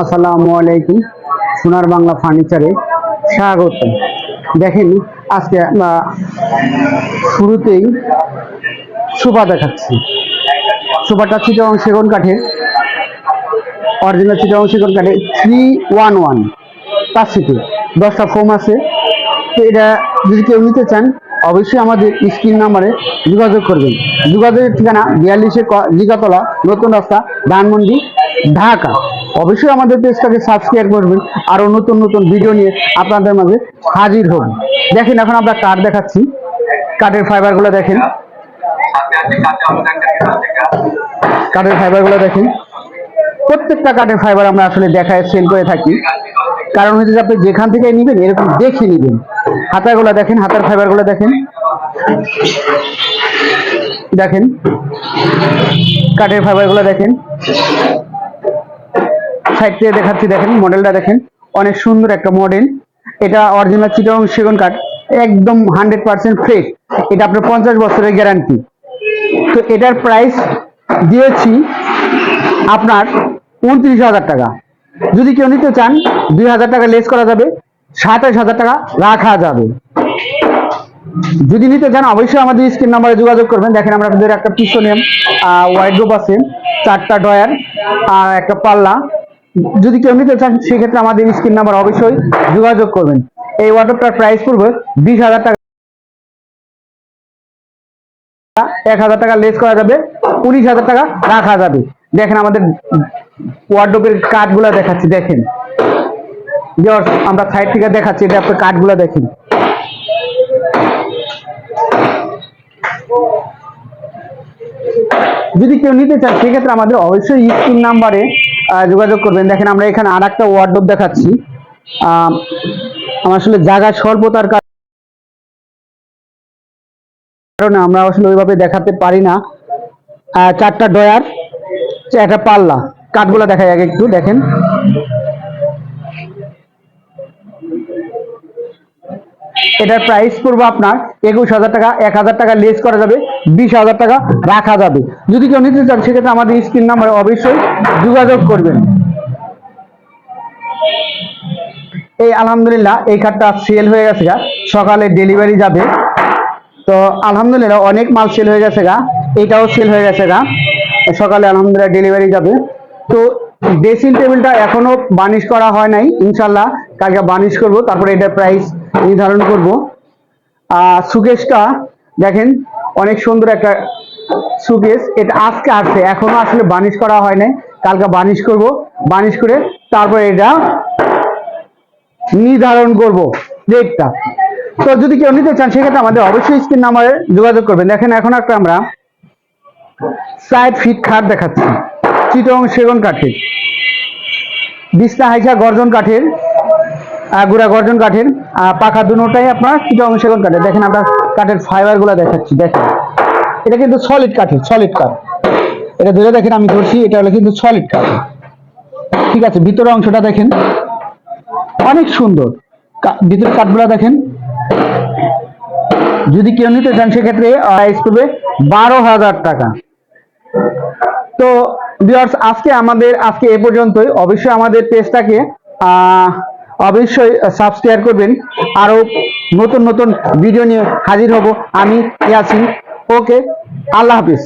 আসসালামু আলাইকুম। সোনার বাংলা ফার্নিচারে স্বাগত। দেখেন, আজকে শুরুতেই সোফা দেখাচ্ছি। সোফাটা চিটাং সেগুন কাঠের অরিজিনাল চিটাং সেগুন কাঠের থ্রি ওয়ান ওয়ান তার সিটে দশটা ফোম আছে। তো এটা যদি কেউ নিতে চান, অবশ্যই আমাদের স্ক্রিন নাম্বারে যোগাযোগ করবেন। যোগাযোগের ঠিকানা বিয়াল্লিশে জিগাতলা নতুন রাস্তা, ধানমন্ডি ঢাকা। অবশ্যই আমাদের পেজটাকে সাবস্ক্রাইব করবেন আরও নতুন নতুন ভিডিও নিয়ে আপনাদের মাঝে হাজির হব। দেখেন, এখন আমরা কাঠ দেখাচ্ছি। কাঠের ফাইবারগুলো দেখেন। কাঠের ফাইবারগুলো দেখেন। প্রত্যেকটা কাঠের ফাইবার আমরা আসলে দেখায় সেল করে থাকি। কারণ হচ্ছে যে আপনি যেখান থেকে নিবেন, এরকম দেখে নিবেন। হাতাগুলো দেখেন, হাতার ফাইবারগুলো দেখেন। দেখেন। কাঠের ফাইবারগুলো দেখেন। সাইড থেকে দেখাচ্ছি, দেখেন মডেলটা দেখেন। অনেক সুন্দর একটা মডেল এটা অরিজিনাল চিটাং সেগুন কাঠ একদম হান্ড্রেড পার্সেন্ট ফ্রেশ এটা আপনার পঞ্চাশ বছরের গ্যারান্টি তো এটার প্রাইস দিয়েছি আপনার উনত্রিশ হাজার টাকা। যদি কেউ নিতে চান, দুই হাজার টাকা লেস করা যাবে, সাতাশ হাজার টাকা রাখা যাবে। যদি নিতে চান, অবশ্যই আমাদের স্ক্রিন নাম্বারে যোগাযোগ করবেন। দেখেন, আমরা আপনাদের একটা পিছনে ওয়াইড্রোপ আছে, চারটা ডয়ার আর একটা পাল্লা। যদি কেউ নিতে চান, সেক্ষেত্রে আমাদের স্ক্রিন নাম্বার অবশ্যই যোগাযোগ করবেন। এই ওয়ার্ড্রোপটার প্রাইস পড়বে বিশ হাজার টাকা। এক হাজার টাকা লেস করা যাবে, উনিশ হাজার টাকা রাখা যাবে। দেখেন আমাদের ওয়ার্ডরোবের কাঠগুলা দেখাচ্ছি, দেখেন। আমরা সাইড থেকে দেখাচ্ছি, এটা আপনার কাঠগুলা দেখেন। যদি কেউ নিতে চান, সেক্ষেত্রে আমাদের অবশ্যই স্ক্রিন নাম্বারে যোগাযোগ করবেন। দেখেন, আমরা এখানে আর একটা ওয়ার্ডরোব দেখাচ্ছি আমার আসলে জায়গা স্বল্পতার কারণে আমরা আসলে ওইভাবে দেখাতে পারি না। চারটা ডয়ার একটা পাল্লা। কাঠগুলো দেখা যায় একটু, দেখেন। এটার প্রাইস পড়বে আপনার একুশ হাজার টাকা, এক হাজার টাকা লেস করা যাবে, বিশ হাজার টাকা রাখা যাবে। যদি কেউ নিতে চান, সেক্ষেত্রে আমাদের স্ক্রিন নাম্বারে অবশ্যই যোগাযোগ করবেন। এই আলহামদুলিল্লাহ, এই কার্ডটা সেল হয়ে গেছে গা। সকালে ডেলিভারি যাবে। তো আলহামদুলিল্লাহ, অনেক মাল সেল হয়ে গেছে গা। এটাও সেল হয়ে গেছে গা। সকালে আলহামদুলিল্লাহ ডেলিভারি যাবে। তো ড্রেসিং টেবিলটা এখনও বানিশ করা হয় নাই ইনশাল্লাহ কালকে বানিশ করব, তারপরে এটার প্রাইস নির্ধারণ করব। সুকেশটা দেখেন, অনেক সুন্দর একটা সুকেশ। এটা আজকে আসছে, এখনও আসলে বানিশ করা হয় নাই। কালকে বানিশ করব, বানিশ করে তারপরে এটা নির্ধারণ করব রেটটা তো যদি কেউ নিতে চান, সেক্ষেত্রে আমাদের অবশ্যই স্ক্রিন নাম্বারে যোগাযোগ করবেন। দেখেন, এখন একটা আমরা সাইড ফিট খাট দেখাচ্ছি। চিটং সেগুন কাঠের বিছনা হাইসা গর্জন কাঠের। গুড়া গর্জন কাঠের পাখা দুটাই আপনার চিটং সেগুন কাঠের। দেখেন আমরা কাঠের ফাইবারগুলা দেখাচ্ছি, দেখেন। এটা কিন্তু সলিড কাঠের সলিড কাঠ। এটা ধরে দেখেন, আমি ধরছি, এটা হলো কিন্তু সলিড কাঠ। ঠিক আছে ভিতরের অংশটা দেখেন। অনেক সুন্দর। ভিতরের কাঠগুলা দেখেন। যদি কেউ নিতে চান, সেক্ষেত্রে প্রাইস পড়বে বারো হাজার টাকা। তো ভিউয়ার্স আজকে আমাদের, আজকে এ পর্যন্তই। অবশ্যই আমাদের পেজটাকে অবশ্যই সাবস্ক্রাইব করবেন। আরও নতুন নতুন ভিডিও নিয়ে হাজির হব। আমি ইয়াসিন। ওকে আল্লাহ হাফিজ।